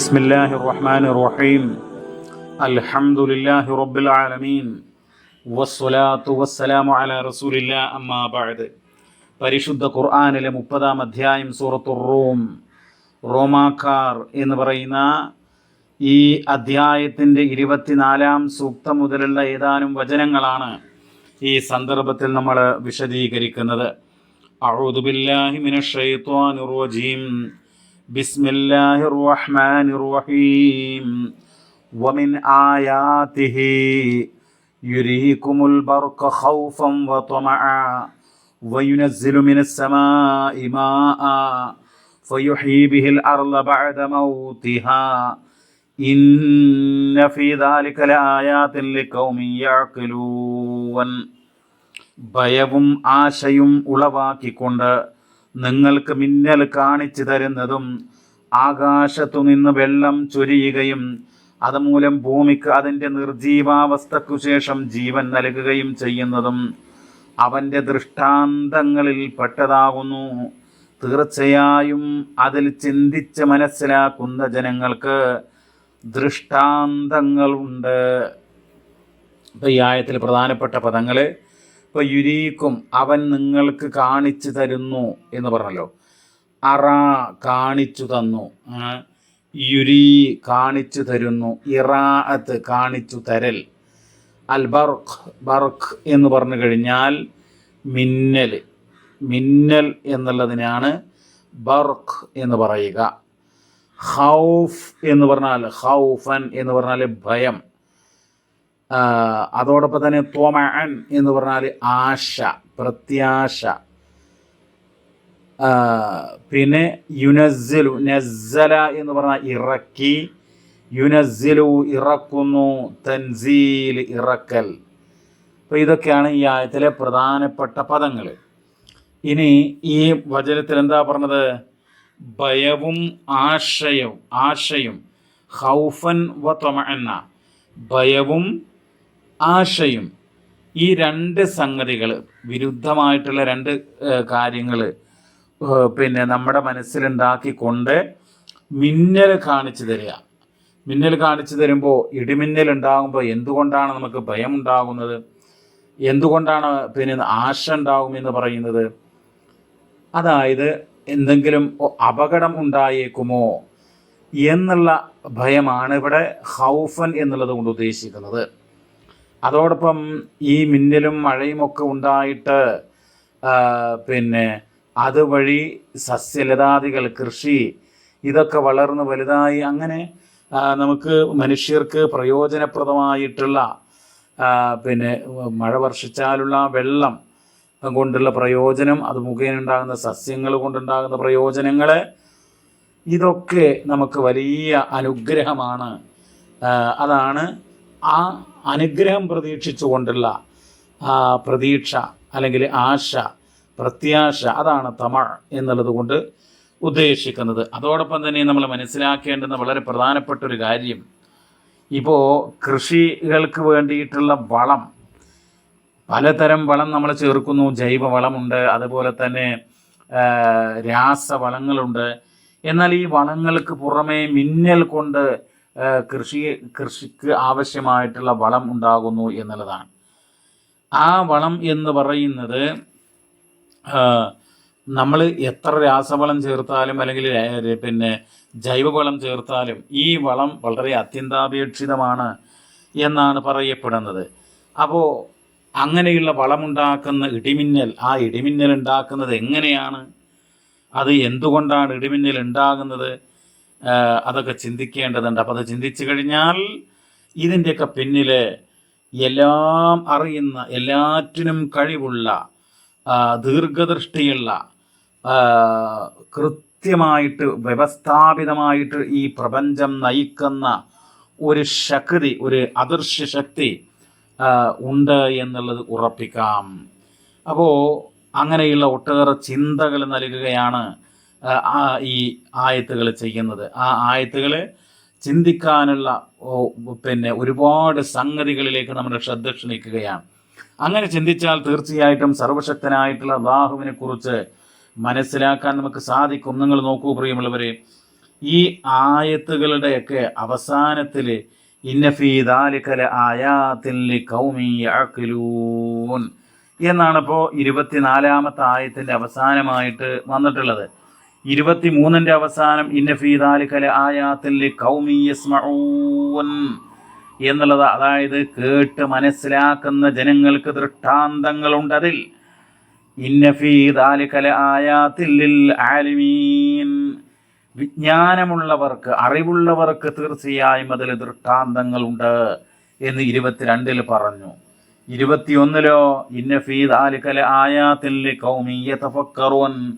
بسم الله الرحمن الرحيم الحمد لله رب العالمين والصلاة والسلام على رسول الله أما بعد പരിശുദ്ധ ഖുർആാനിലെ മുപ്പതാം അധ്യായം സൂറത്തു റൂം റോമാക്കാർ എന്ന് പറയുന്ന ഈ അധ്യായത്തിൻ്റെ ഇരുപത്തിനാലാം സൂക്തം മുതലുള്ള ഏതാനും വചനങ്ങളാണ് ഈ സന്ദർഭത്തിൽ നമ്മൾ വിശദീകരിക്കുന്നത് أعوذ بالله من الشيطان الرجيم بسم الله الرحمن الرحيم ومن آياته يريكم البرق خوفا وطمعا وينزل من السماء ماء فيحيي به الأرض بعد موتها إن في ذلك لآيات لقوم يعقلون ഭയവും ആശയും ഉളവാക്കിക്കൊണ്ട് നിങ്ങൾക്ക് മിന്നൽ കാണിച്ചു തരുന്നതും ആകാശത്തു നിന്ന് വെള്ളം ചൊരിയുകയും അതുമൂലം ഭൂമിക്ക് അതിന്റെ നിർജീവാവസ്ഥക്കു ശേഷം ജീവൻ നൽകുകയും ചെയ്യുന്നതും അവന്റെ ദൃഷ്ടാന്തങ്ങളിൽ പെട്ടതാകുന്നു. തീർച്ചയായും അതിൽ ചിന്തിച്ച് മനസ്സിലാക്കുന്ന ജനങ്ങൾക്ക് ദൃഷ്ടാന്തങ്ങളുണ്ട്. ഈ ആയത്തിൽ പ്രധാനപ്പെട്ട പദങ്ങൾ ഇപ്പോൾ യുരീക്കും അവൻ നിങ്ങൾക്ക് കാണിച്ചു തരുന്നു എന്ന് പറഞ്ഞല്ലോ. അറ കാണിച്ചു തന്നു. യുരീ കാണിച്ചു തരുന്നു. ഇറാഅത്ത് കാണിച്ചു തരൽ. അൽ ബർക്ക് ബർക്ക് എന്ന് പറഞ്ഞു കഴിഞ്ഞാൽ മിന്നൽ. മിന്നൽ എന്നുള്ളതിനാണ് ബർഖ് എന്ന് പറയുക. ഹൗഫ് എന്ന് പറഞ്ഞാൽ ഹൗഫൻ എന്ന് പറഞ്ഞാൽ ഭയം. അതോടൊപ്പം തന്നെ ത്വമഅൻ എന്ന് പറഞ്ഞാൽ ആശ പ്രത്യാശ. പിന്നെ യുനസിലു നസല എന്ന് പറഞ്ഞാൽ ഇറക്കി. യുനസിലു ഇറക്കുന്നു തൻസീൽ ഇറക്കൽ. അപ്പോൾ ഇതൊക്കെയാണ് ഈ ആയത്തിലെ പ്രധാനപ്പെട്ട പദങ്ങൾ ഇനി ഈ വചനത്തിൽ എന്താ പറഞ്ഞത്? ഭയവും ആശയവും ആശയും ഹൗഫൻ വ ഭയവും ആശയും ഈ രണ്ട് സംഗതികൾ വിരുദ്ധമായിട്ടുള്ള രണ്ട് കാര്യങ്ങൾ പിന്നെ നമ്മുടെ മനസ്സിലുണ്ടാക്കിക്കൊണ്ട് മിന്നൽ കാണിച്ചു തരിക. മിന്നൽ കാണിച്ചു തരുമ്പോൾ ഇടിമിന്നൽ ഉണ്ടാകുമ്പോൾ എന്തുകൊണ്ടാണ് നമുക്ക് ഭയം ഉണ്ടാകുന്നത് എന്തുകൊണ്ടാണ് പിന്നെ ആശ ഉണ്ടാകുമെന്ന് പറയുന്നത്? അതായത് എന്തെങ്കിലും അപകടം ഉണ്ടായേക്കുമോ എന്നുള്ള ഭയമാണ് ഇവിടെ ഹൗഫൻ എന്നുള്ളത് കൊണ്ട് ഉദ്ദേശിക്കുന്നത്. അതോടൊപ്പം ഈ മിന്നലും മഴയും ഒക്കെ ഉണ്ടായിട്ട് പിന്നെ അതുവഴി സസ്യലതാദികൾ കൃഷി ഇതൊക്കെ വളർന്ന് വലുതായി. അങ്ങനെ നമുക്ക് മനുഷ്യർക്ക് പ്രയോജനപ്രദമായിട്ടുള്ള പിന്നെ മഴ വർഷിച്ചാലുള്ള വെള്ളം കൊണ്ടുള്ള പ്രയോജനം അത് മുഖേന ഉണ്ടാകുന്ന സസ്യങ്ങൾ കൊണ്ടുണ്ടാകുന്ന പ്രയോജനങ്ങൾ ഇതൊക്കെ നമുക്ക് വലിയ അനുഗ്രഹമാണ്. അതാണ് ആ അനുഗ്രഹം പ്രതീക്ഷിച്ചുകൊണ്ടുള്ള പ്രതീക്ഷ അല്ലെങ്കിൽ ആശ പ്രത്യാശ അതാണ് തമിഴ് എന്നുള്ളത് കൊണ്ട് ഉദ്ദേശിക്കുന്നത്. അതോടൊപ്പം തന്നെ നമ്മൾ മനസ്സിലാക്കേണ്ടുന്ന വളരെ പ്രധാനപ്പെട്ട ഒരു കാര്യം. ഇപ്പോൾ കൃഷികൾക്ക് വേണ്ടിയിട്ടുള്ള വളം പലതരം വളം നമ്മൾ ചേർക്കുന്നു. ജൈവ വളമുണ്ട് അതുപോലെ തന്നെ രാസവളങ്ങളുണ്ട്. എന്നാൽ ഈ വളങ്ങൾക്ക് പുറമേ മിന്നൽ കൊണ്ട് കൃഷി കൃഷിക്ക് ആവശ്യമായിട്ടുള്ള വളം ഉണ്ടാകുന്നു എന്നുള്ളതാണ്. ആ വളം എന്ന് പറയുന്നത് നമ്മൾ എത്ര രാസവളം ചേർത്താലും അല്ലെങ്കിൽ പിന്നെ ജൈവവളം ചേർത്താലും ഈ വളം വളരെ അത്യന്താപേക്ഷിതമാണ് എന്നാണ് പറയപ്പെടുന്നത്. അപ്പോൾ അങ്ങനെയുള്ള വളമുണ്ടാക്കുന്ന ഇടിമിന്നൽ ആ ഇടിമിന്നൽ ഉണ്ടാക്കുന്നത് എങ്ങനെയാണ്? അത് എന്തുകൊണ്ടാണ് ഇടിമിന്നൽ ഉണ്ടാകുന്നത്? അതൊക്കെ ചിന്തിക്കേണ്ടതുണ്ട്. അപ്പോൾ അത് ചിന്തിച്ചു കഴിഞ്ഞാൽ ഇതിന്റെയൊക്കെ പിന്നിൽ എല്ലാം അറിയുന്ന എല്ലാറ്റിനും കഴിവുള്ള ദീർഘദൃഷ്ടിയുള്ള കൃത്യമായിട്ട് വ്യവസ്ഥാപിതമായിട്ട് ഈ പ്രപഞ്ചം നയിക്കുന്ന ഒരു ശക്തി ഒരു അദൃശ്യ ശക്തി ഉണ്ട് എന്നുള്ളത് ഉറപ്പിക്കാം. അപ്പോൾ അങ്ങനെയുള്ള ഒട്ടേറെ ചിന്തകൾ നൽകുകയാണ് ഈ ആയത്തുകൾ ചെയ്യുന്നത്. ആ ആയത്തുകളെ ചിന്തിക്കാനുള്ള പിന്നെ ഒരുപാട് സംഗതികളിലേക്ക് നമ്മുടെ ശ്രദ്ധ ക്ഷണിക്കുകയാണ് അങ്ങനെ ചിന്തിച്ചാൽ തീർച്ചയായിട്ടും സർവശക്തനായിട്ടുള്ള അള്ളാഹുവിനെ കുറിച്ച് മനസ്സിലാക്കാൻ നമുക്ക് സാധിക്കും. നിങ്ങൾ നോക്കൂ പ്രിയമുള്ളവരെ ഈ ആയത്തുകളുടെയൊക്കെ അവസാനത്തിൽ ഇന്നഫീദാലിക്കല ആയാത്തിൽ കൗമിയൂൻ എന്നാണ് ഇപ്പോൾ ഇരുപത്തിനാലാമത്തെ ആയത്തിന്റെ അവസാനമായിട്ട് വന്നിട്ടുള്ളത്. ഇരുപത്തി മൂന്നിന്റെ അവസാനം ഇന്നഫീദാലിക്കല ആയാത്തിൽ എന്നുള്ളത് അതായത് കേട്ട് മനസ്സിലാക്കുന്ന ജനങ്ങൾക്ക് ദൃഷ്ടാന്തങ്ങളുണ്ട് അതിൽ. ഇന്നഫീദാലിക്കല ആയാത്തിൽ ആലിമീൻ. വിജ്ഞാനമുള്ളവർക്ക് അറിവുള്ളവർക്ക് തീർച്ചയായും അതിൽ ദൃഷ്ടാന്തങ്ങളുണ്ട് എന്ന് ഇരുപത്തിരണ്ടിൽ പറഞ്ഞു. ഇരുപത്തിയൊന്നിലോ ഇന്നഫീദ് ആലിക്കല ആയാത്തിൽ കൗമിയ തഫക്കറുൻ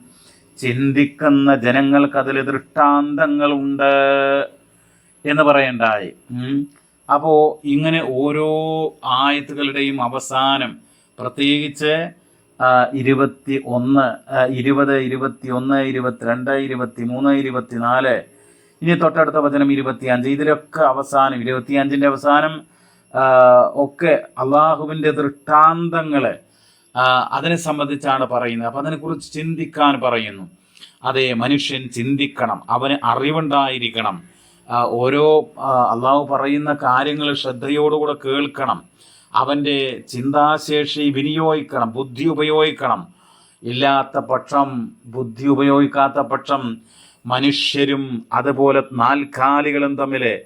ചിന്തിക്കുന്ന ജനങ്ങൾക്ക് അതിൽ ദൃഷ്ടാന്തങ്ങളുണ്ട് എന്ന് പറയണ്ടായി. അപ്പോ ഇങ്ങനെ ഓരോ ആയത്തുകളുടെയും അവസാനം പ്രത്യേകിച്ച് ഇരുപത്തി ഒന്ന് ഇരുപത് ഇരുപത്തി ഒന്ന് ഇരുപത്തിരണ്ട് ഇരുപത്തി മൂന്ന് ഇരുപത്തിനാല് ഇനി തൊട്ടടുത്ത വചനം ഇരുപത്തിയഞ്ച് ഇതിലൊക്കെ അവസാനം ഇരുപത്തിയഞ്ചിന്റെ അവസാനം ഒക്കെ അള്ളാഹുവിന്റെ ദൃഷ്ടാന്തങ്ങൾ അതിനെ സംബന്ധിച്ചാണ് പറയുന്നത്. അപ്പം അതിനെക്കുറിച്ച് ചിന്തിക്കാൻ പറയുന്നു. അതെ മനുഷ്യൻ ചിന്തിക്കണം. അവന് അറിവുണ്ടായിരിക്കണം. ഓരോ അള്ളാഹു പറയുന്ന കാര്യങ്ങൾ ശ്രദ്ധയോടുകൂടെ കേൾക്കണം. അവന്റെ ചിന്താശേഷി വിനിയോഗിക്കണം. ബുദ്ധി ഉപയോഗിക്കണം. ഇല്ലാത്ത പക്ഷം ബുദ്ധി ഉപയോഗിക്കാത്ത പക്ഷം മനുഷ്യരും അതുപോലെ നാൽക്കാലികളും തമ്മിൽ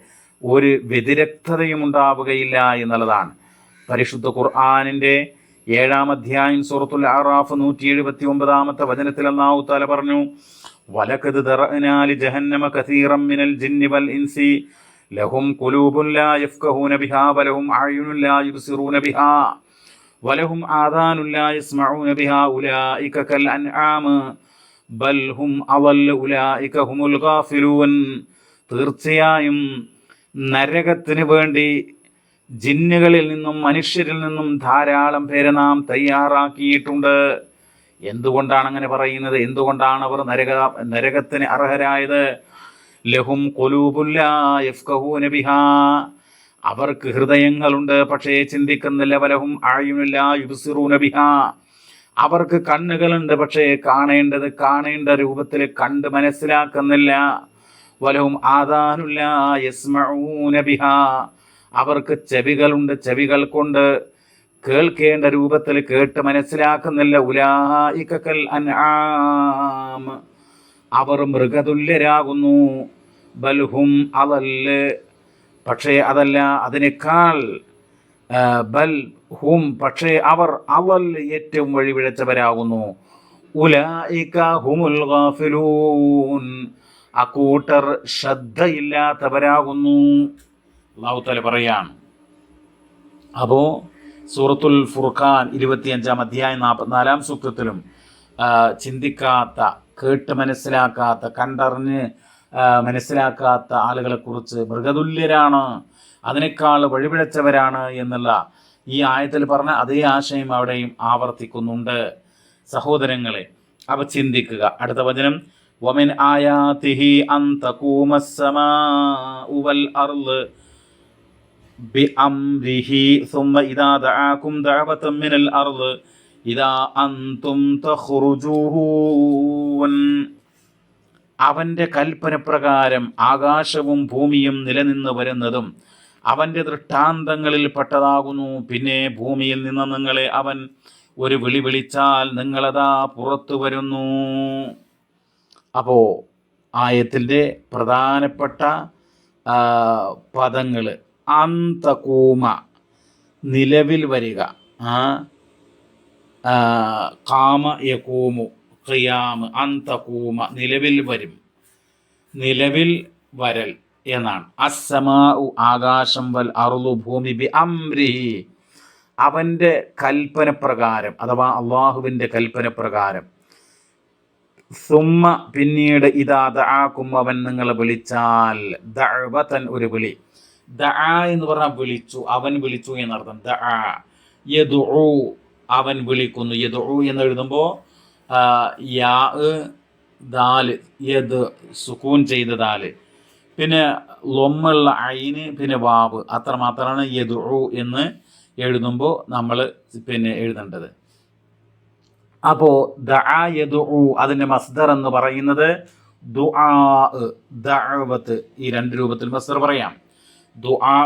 ഒരു വ്യതിരക്തതയും ഉണ്ടാവുകയില്ല എന്നുള്ളതാണ്. പരിശുദ്ധ ഖുർആാനിന്റെ ഏഴാം അധ്യായം സൂറത്തുൽ ആറാഫ് നൂറ്റി എഴുപത്തി ഒമ്പതാമത്തെ വചനത്തിൽ അള്ളാഹു താല പറഞ്ഞു വലക്കത് തറനാലി ജഹന്നമ കസീറം മിനൽ ജിന്നി വൽ ഇൻസി ലഹും കുലൂബുൻ ലാ യഫ്കഹൂന ബിഹാ വലഹും അയുനുൻ ലാ യുബ്സിറൂന ബിഹാ വലഹും ആദാനുൻ ലാ യസ്മഊന ബിഹാ ഉലൈക കൽ അൻആം ബൽ ഹും അവൽ ഉലൈക ഹുമുൽ ഗാഫിലൂൻ. തീർച്ചയായും നരകത്തിന് വേണ്ടി ജിന്നുകളിൽ നിന്നും മനുഷ്യരിൽ നിന്നും ധാരാളം പേരെ നാം തയ്യാറാക്കിയിട്ടുണ്ട്. എന്തുകൊണ്ടാണ് അങ്ങനെ പറയുന്നത്? എന്തുകൊണ്ടാണ് അവർ നരക നരകത്തിന് അർഹരായത്? ലഹും കൊലൂബുല്ല അവർക്ക് ഹൃദയങ്ങളുണ്ട് പക്ഷേ ചിന്തിക്കുന്നില്ല. വലഹും ആയുനില്ല യുബിസിറൂന ബിഹാ. അവർക്ക് കണ്ണുകളുണ്ട് പക്ഷേ കാണേണ്ടത് കാണേണ്ട രൂപത്തിൽ കണ്ട് മനസ്സിലാക്കുന്നില്ല. വലവും ആദാനുല്ല യസ്മഊന അവർക്ക് ചെവികളുണ്ട് ചെവികൾ കൊണ്ട് കേൾക്കേണ്ട രൂപത്തിൽ കേട്ട് മനസ്സിലാക്കുന്നില്ല. ഉലായിക്കൽ അൻആം. അവർ മൃഗതുല്യരാകുന്നു. ബൽഹും അതല്ല. പക്ഷേ അതല്ല അതിനേക്കാൾ ബൽ ഹും പക്ഷേ അവർ അവൽ ഏറ്റവും വഴിപിഴച്ചവരാകുന്നു. ഉലായിക ഹുമുൽ ഗാഫിലൂൻ. അക്കൂട്ടർ ശ്രദ്ധയില്ലാത്തവരാകുന്നു. അള്ളാഹു തല പറയാണ്. അപ്പോൾ സൂറത്തുൽ ഫുർഖാൻ ഇരുപത്തിയഞ്ചാം അധ്യായം നാൽപ്പത്തിനാലാം സൂക്തത്തിലും ചിന്തിക്കാത്ത കേട്ട് മനസ്സിലാക്കാത്ത കണ്ടറിഞ്ഞ് മനസ്സിലാക്കാത്ത ആളുകളെക്കുറിച്ച് മൃഗതുല്യരാണ് അതിനേക്കാൾ വഴിപിഴച്ചവരാണ് എന്നുള്ള ഈ ആയത്തിൽ പറഞ്ഞ അതേ ആശയം അവിടെയും ആവർത്തിക്കുന്നുണ്ട്. സഹോദരങ്ങളെ അവ ചിന്തിക്കുക. അടുത്ത വചനം ഒമൻ ആയാ തിഹി വൽ അർൾ بأمره ثم إذا دعاكم دعوة من الأرض إذا أنتم تخرجون അവൻ്റെ കൽപ്പന പ്രകാരം ആകാശവും ഭൂമിയും നിലനിന്ന് വരുന്നതും അവൻ്റെ ദൃഷ്ടാന്തങ്ങളിൽ പെട്ടതാകുന്നു പിന്നെ ഭൂമിയിൽ നിന്ന് നിങ്ങളെ അവൻ ഒരു വിളി വിളിച്ചാൽ നിങ്ങളതാ പുറത്തു വരുന്നു അപ്പോൾ ആയത്തിൻ്റെ പ്രധാനപ്പെട്ട പദങ്ങൾ അന്തകൂമ. നിലവിൽ വരിക. ആ കാമ യകൂമു ഖിയാമ് അന്തകൂമ നിലവിൽ വരും. നിലവിൽ വരൽ എന്നാണ്. അസമാ ആകാശം വൽ അറുതു ഭൂമി ബി അംരിഹി. അവന്റെ കൽപ്പന പ്രകാരം അഥവാ അള്ളാഹുവിന്റെ കൽപ്പന പ്രകാരം സുമ്മ പിന്നീട് ഇതാ ദആക്കും അവൻ നിങ്ങളെ വിളിച്ചാൽ ദൻ ഒരു വിളി. ദആ എന്ന് പറഞ്ഞാൽ വിളിച്ചു അവൻ വിളിച്ചു എന്നർത്ഥം. ദആ യദു അവൻ വിളിക്കുന്നു. യദു എന്ന് എഴുതുമ്പോൾ യാ ദാൽ യദ് സുക്കൂൻ ചെയ്ത ദാൽ. പിന്നെ ലൊമ്മുള്ള ഐന് പിന്നെ വാവ് അത്രമാത്രമാണ് യദു എന്ന് എഴുതുമ്പോൾ നമ്മൾ പിന്നെ എഴുതേണ്ടത്. അപ്പോൾ ദആ യദു അതിന്റെ മസ്ദർ എന്ന് പറയുന്നത് ദുആ ദഅവത്ത്. ഈ രണ്ട് രൂപത്തിൽ മസ്ദർ പറയാം. ദുആ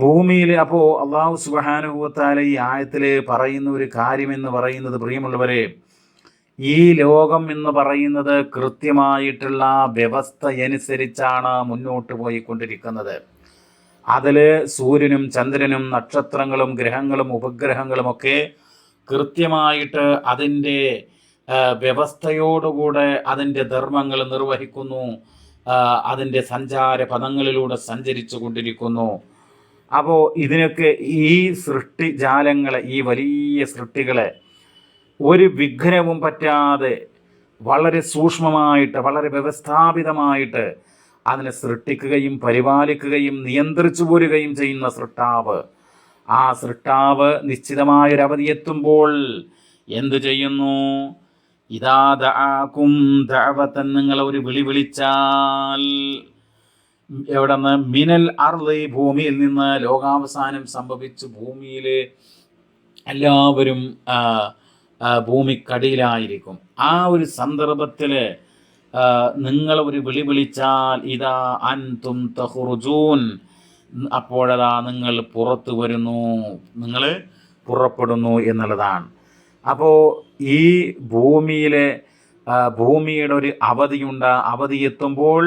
ഭൂമിയിൽ അപ്പോൾ അള്ളാഹു സുബാനുഭവത്താലെ ഈ ആയത്തിൽ പറയുന്ന ഒരു കാര്യമെന്ന് പറയുന്നത് പ്രിയമുള്ളവരെ ഈ ലോകം എന്ന് പറയുന്നത് കൃത്യമായിട്ടുള്ള വ്യവസ്ഥയനുസരിച്ചാണ് മുന്നോട്ട് പോയിക്കൊണ്ടിരിക്കുന്നത്. അതിൽ സൂര്യനും ചന്ദ്രനും നക്ഷത്രങ്ങളും ഗ്രഹങ്ങളും ഉപഗ്രഹങ്ങളും ഒക്കെ കൃത്യമായിട്ട് അതിന്റെ വ്യവസ്ഥയോടുകൂടെ അതിന്റെ ധർമ്മങ്ങൾ നിർവഹിക്കുന്നു. അതിന്റെ സഞ്ചാര പദങ്ങളിലൂടെ സഞ്ചരിച്ചു കൊണ്ടിരിക്കുന്നു. അപ്പോൾ ഇതിനൊക്കെ ഈ സൃഷ്ടി ജാലങ്ങളെ ഈ വലിയ സൃഷ്ടികളെ ഒരു വിഘ്നവും പറ്റാതെ വളരെ സൂക്ഷ്മമായിട്ട് വളരെ വ്യവസ്ഥാപിതമായിട്ട് അതിനെ സൃഷ്ടിക്കുകയും പരിപാലിക്കുകയും നിയന്ത്രിച്ചു പോരുകയും ചെയ്യുന്ന സൃഷ്ടാവ്. ആ സൃഷ്ടാവ് നിശ്ചിതമായൊരവധി എത്തുമ്പോൾ എന്തു ചെയ്യുന്നു? ഇതാ ദആക്കും ദാവത്തൻ നിങ്ങൾ ഒരു വിളി വിളിച്ചാൽ. എവിടെ നിന്ന് മിനൽ അർളി ഭൂമിയിൽ നിന്ന് ലോകാവസാനം സംഭവിച്ച് ഭൂമിയിൽ എല്ലാവരും ഭൂമിക്കടിയിലായിരിക്കും. ആ ഒരു സന്ദർഭത്തിൽ നിങ്ങൾ ഒരു വിളി വിളിച്ചാൽ ഇതാ അൻ തും തഹുറുജൂൻ. അപ്പോഴതാ നിങ്ങൾ പുറത്തു വരുന്നു. നിങ്ങൾ പുറപ്പെടുന്നു എന്നുള്ളതാണ്. അപ്പോൾ ഈ ഭൂമിയിലെ ഭൂമിയുടെ ഒരു അവധിയുണ്ട് അവധി എത്തുമ്പോൾ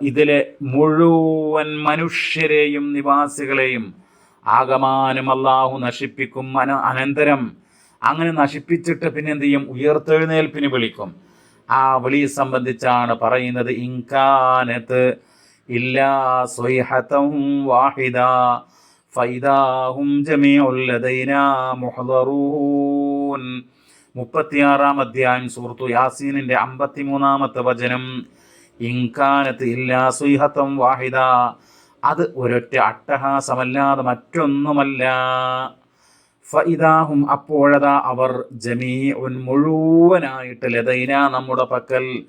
ഇതിലെ മുഴുവൻ മനുഷ്യരെയും നിവാസികളെയും ആകമാനം അള്ളാഹു നശിപ്പിക്കും അന അനന്തരം അങ്ങനെ നശിപ്പിച്ചിട്ട് പിന്നെ എന്ത് ചെയ്യും ഉയർത്തെഴുന്നേൽപ്പിന് വിളിക്കും. ആ വിളി സംബന്ധിച്ചാണ് പറയുന്നത് ഇൻകാനത്ത് ഇല്ലാ സ്വൈഹത്തം വാഹിദ ഫൈദാഹും ജമീഉല്ലദൈനാ മുപ്പത്തിയാറാം അധ്യായം സുഹൃത്തു യാസീനിന്റെ അമ്പത്തിമൂന്നാമത്തെ വചനം. ഇൻകാനത്ത് ഇല്ലാ സുഹത്തം വാഹിദ. അത് ഒരൊറ്റ അട്ടഹാസമല്ലാതെ മറ്റൊന്നുമല്ല. ഫൈദാഹും അപ്പോഴതാ അവർ ജമീഉൻ മുഴുവനായിട്ട് ലതൈന നമ്മുടെ പക്കൽ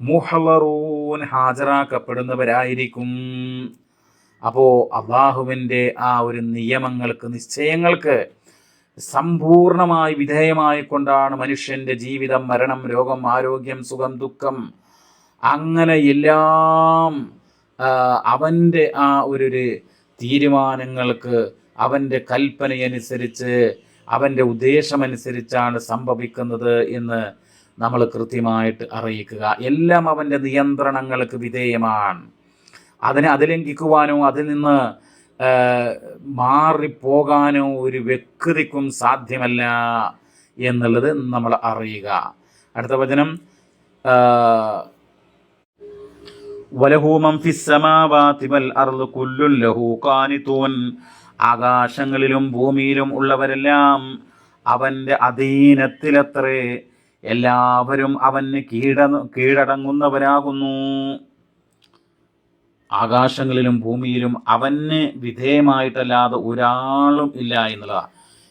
മുഹവറൂൻ ഹാജരാക്കപ്പെടുന്നവരായിരിക്കും. അപ്പോൾ അള്ളാഹുവിന്റെ ആ ഒരു നിയമങ്ങൾക്ക് നിശ്ചയങ്ങൾക്ക് സമ്പൂർണമായി വിധേയമായി കൊണ്ടാണ് മനുഷ്യന്റെ ജീവിതം മരണം രോഗം ആരോഗ്യം സുഖം ദുഃഖം അങ്ങനെ എല്ലാം അവന്റെ ആ ഒരു തീരുമാനങ്ങൾക്ക് അവന്റെ കൽപ്പനയനുസരിച്ച് അവന്റെ ഉദ്ദേശമനുസരിച്ചാണ് സംഭവിക്കുന്നത് എന്ന് നമ്മൾ കൃത്യമായിട്ട് അറിയിക്കുക. എല്ലാം അവന്റെ നിയന്ത്രണങ്ങൾക്ക് വിധേയമാണ്. അതിനെ അതിലംഘിക്കുവാനോ അതിൽ നിന്ന് മാറിപ്പോകാനോ ഒരു വ്യക്തിക്കും സാധ്യമല്ല എന്നുള്ളത് നമ്മൾ അറിയുക. അടുത്ത വചനം വലഹൂമം ലഹു കാനിത്തൂൻ ആകാശങ്ങളിലും ഭൂമിയിലും ഉള്ളവരെല്ലാം അവന്റെ അധീനത്തിലത്രേ എല്ലാവരും അവന് കീഴ കീഴടങ്ങുന്നവരാകുന്നു. ആകാശങ്ങളിലും ഭൂമിയിലും അവന് വിധേയമായിട്ടല്ലാതെ ഒരാളും ഇല്ല എന്നുള്ളതാണ്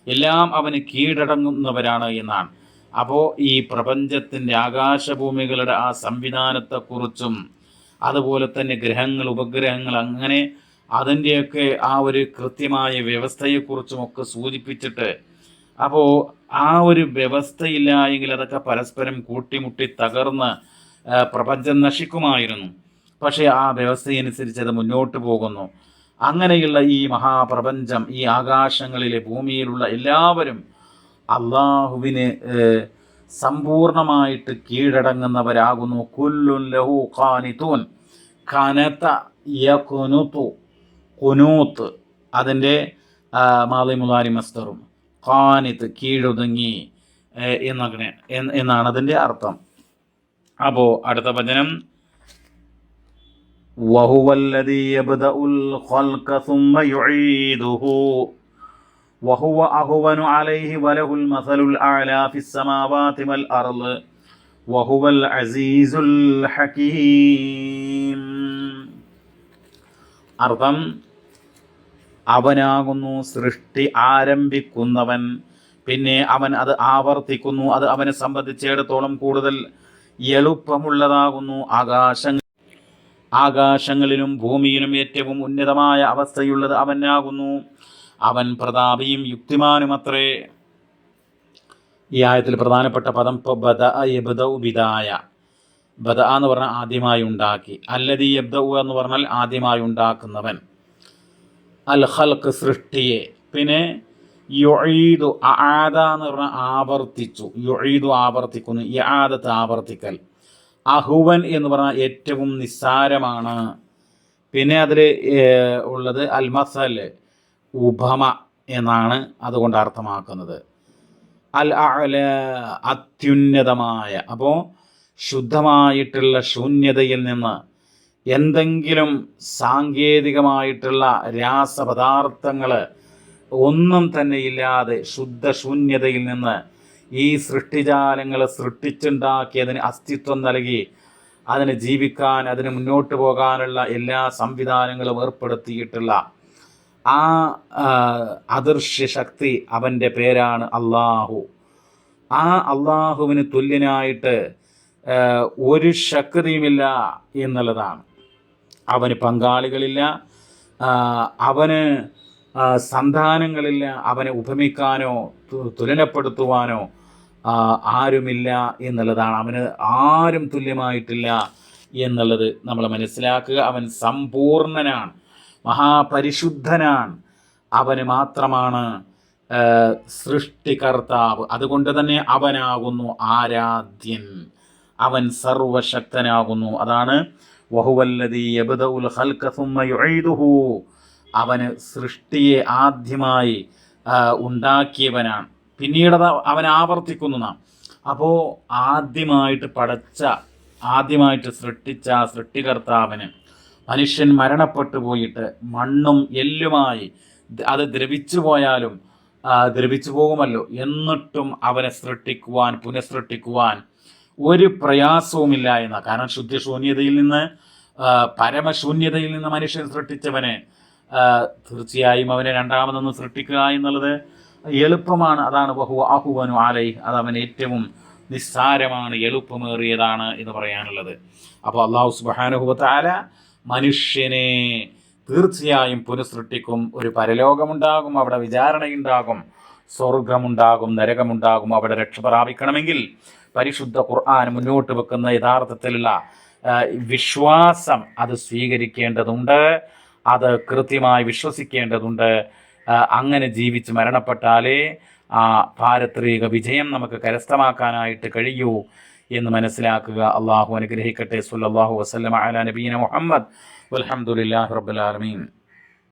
എല്ലാം അവന് കീഴടങ്ങുന്നവരാണ് എന്നാണ്. അപ്പോൾ ഈ പ്രപഞ്ചത്തിന്റെ ആകാശഭൂമികളുടെ ആ സംവിധാനത്തെക്കുറിച്ചും അതുപോലെ തന്നെ ഗ്രഹങ്ങൾ ഉപഗ്രഹങ്ങൾ അങ്ങനെ അതിന്റെയൊക്കെ ആ ഒരു കൃത്യമായ വ്യവസ്ഥയെക്കുറിച്ചും ഒക്കെ സൂചിപ്പിച്ചിട്ട് അപ്പോൾ ആ ഒരു വ്യവസ്ഥയില്ല എങ്കിൽ അതൊക്കെ പരസ്പരം കൂട്ടിമുട്ടി തകർന്ന് പ്രപഞ്ചം നശിക്കുമായിരുന്നു. പക്ഷേ ആ വ്യവസ്ഥയനുസരിച്ച് അത് മുന്നോട്ട് പോകുന്നു. അങ്ങനെയുള്ള ഈ മഹാപ്രപഞ്ചം ഈ ആകാശങ്ങളിലെ ഭൂമിയിലുള്ള എല്ലാവരും അള്ളാഹുവിന് സമ്പൂർണമായിട്ട് കീഴടങ്ങുന്നവരാകുന്നു. കുല്ലുൻ ലഹു ഖാനിത്തൂൻ കനത്ത യുനുത്തു കുനൂത്ത് അതിന്റെ മാലി മുലാരി മസ്തറും. ഖാനിത്ത് കീഴൊതുങ്ങി എന്നങ്ങനെ എന്നാണ് അതിന്റെ അർത്ഥം. അപ്പോൾ അടുത്ത വചനം. وهو الذي يبدأ الخلق ثم يعيده വഹുവ അഹുവനു അലൈഹി വലഹുൽ മസലുൽ അഅലാ ഫിസ് സമാവാതി വൽ അർള് വഹുവൽ അസീസുൽ ഹകീം അർത്ഥം അവനാകുന്നു സൃഷ്ടി ആരംഭിക്കുന്നവൻ പിന്നെ അവൻ അത് ആവർത്തിക്കുന്നു അത് അവനെ സംബന്ധിച്ചിടത്തോളം കൂടുതൽ എളുപ്പമുള്ളതാകുന്നു ആകാശങ്ങൾ ആകാശങ്ങളിലും ഭൂമിയിലും ഏറ്റവും ഉന്നതമായ അവസ്ഥയുള്ളത് അവനാകുന്നു. അവൻ പ്രതാപിയും യുക്തിമാനുമത്രേ ഈ ആയത്തിൽ പ്രധാനപ്പെട്ട പദം ബദ ബദ എന്ന് പറഞ്ഞാൽ ആദ്യമായി ഉണ്ടാക്കി. അല്ലതി യബ്ദ എന്ന് പറഞ്ഞാൽ ആദ്യമായി ഉണ്ടാക്കുന്നവൻ. അൽ ഹൽക്ക് സൃഷ്ടിയെ. പിന്നെ യുഴീതു ആദ എന്ന് പറഞ്ഞാൽ ആവർത്തിച്ചു. യുഴീതു ആവർത്തിക്കുന്നു. യാദത്ത് ആവർത്തിക്കൽ. അഹുവൻ എന്ന് പറഞ്ഞാൽ ഏറ്റവും നിസ്സാരമാണ്. പിന്നെ അതിൽ ഉള്ളത് അൽമസൽ ഉപമ എന്നാണ് അതുകൊണ്ട് അർത്ഥമാക്കുന്നത്. അൽ അല അത്യുന്നതമായ അപ്പോൾ ശുദ്ധമായിട്ടുള്ള ശൂന്യതയിൽ നിന്ന് എന്തെങ്കിലും സാങ്കേതികമായിട്ടുള്ള രാസപദാർത്ഥങ്ങൾ ഒന്നും തന്നെ ഇല്ലാതെ ശുദ്ധശൂന്യതയിൽ നിന്ന് ഈ സൃഷ്ടിജാലങ്ങൾ സൃഷ്ടിച്ചുണ്ടാക്കിയതിന് അസ്തിത്വം നൽകി അതിന് ജീവിക്കാൻ അതിന് മുന്നോട്ട് പോകാനുള്ള എല്ലാ സംവിധാനങ്ങളും ഏർപ്പെടുത്തിയിട്ടുള്ള ആ അദൃശ്യ ശക്തി അവന്റെ പേരാണ് അള്ളാഹു ആ അള്ളാഹുവിന് തുല്യനായിട്ട് ഒരു ശക്തിയുമില്ല എന്നുള്ളതാണ്. അവന് പങ്കാളികളില്ല അവന് സന്താനങ്ങളില്ല അവനെ ഉപമിക്കാനോ തുലനപ്പെടുത്തുവാനോ ആരുമില്ല എന്നുള്ളതാണ്. അവന് ആരും തുല്യമായിട്ടില്ല എന്നുള്ളത് നമ്മൾ മനസ്സിലാക്കുക. അവൻ സമ്പൂർണനാണ് മഹാപരിശുദ്ധനാണ്. അവന് മാത്രമാണ് സൃഷ്ടികർത്താവ്. അതുകൊണ്ട് തന്നെ അവനാകുന്നു ആരാധ്യൻ. അവൻ സർവശക്തനാകുന്നു. അതാണ് അവന് സൃഷ്ടിയെ ആദ്യമായി ഉണ്ടാക്കിയവനാണ്. പിന്നീട് അത് അവൻ ആവർത്തിക്കുന്നു നാം. അപ്പോൾ ആദ്യമായിട്ട് പടച്ച ആദ്യമായിട്ട് സൃഷ്ടിച്ച സൃഷ്ടികർത്താവിന് മനുഷ്യൻ മരണപ്പെട്ടു പോയിട്ട് മണ്ണും എല്ലുമായി അത് ദ്രവിച്ചു പോയാലും ദ്രവിച്ചു പോകുമല്ലോ. എന്നിട്ടും അവനെ സൃഷ്ടിക്കുവാൻ പുനഃസൃഷ്ടിക്കുവാൻ ഒരു പ്രയാസവുമില്ല എന്ന. കാരണം ശുദ്ധിശൂന്യതയിൽ നിന്ന് പരമശൂന്യതയിൽ നിന്ന് മനുഷ്യൻ സൃഷ്ടിച്ചവനെ തീർച്ചയായും അവനെ രണ്ടാമതൊന്ന് സൃഷ്ടിക്കുക എന്നുള്ളത് എളുപ്പമാണ്. അതാണ് ബഹു ആഹുവനു ആലൈ അത് അവൻ ഏറ്റവും നിസ്സാരമാണ് എളുപ്പമേറിയതാണ് എന്ന് പറയാനുള്ളത്. അപ്പോൾ അള്ളാഹു സുബാനുഭവത്താല മനുഷ്യനെ തീർച്ചയായും പുനഃസൃഷ്ടിക്കും. ഒരു പരലോകമുണ്ടാകും അവിടെ വിചാരണയുണ്ടാകും സ്വർഗമുണ്ടാകും നരകമുണ്ടാകും അവിടെ രക്ഷ പ്രാപിക്കണമെങ്കിൽ പരിശുദ്ധ ഖുർആൻ മുന്നോട്ട് വെക്കുന്ന യഥാർത്ഥത്തിലുള്ള വിശ്വാസം അത് സ്വീകരിക്കേണ്ടതുണ്ട്. അത് കൃത്യമായി വിശ്വസിക്കേണ്ടതുണ്ട്. അങ്ങനെ ജീവിച്ച് മരണപ്പെട്ടാലേ ആ പാരത്രിക വിജയം നമുക്ക് കരസ്ഥമാക്കാനായിട്ട് കഴിയൂ എന്ന് മനസ്സിലാക്കുക. അള്ളാഹു അനുഗ്രഹിക്കട്ടെ. സുല്ലാഹു വസ്ലം അല നബീന മുഹമ്മദ്. അലഹമുല്ലാ റബ്ബുലാലമീൻ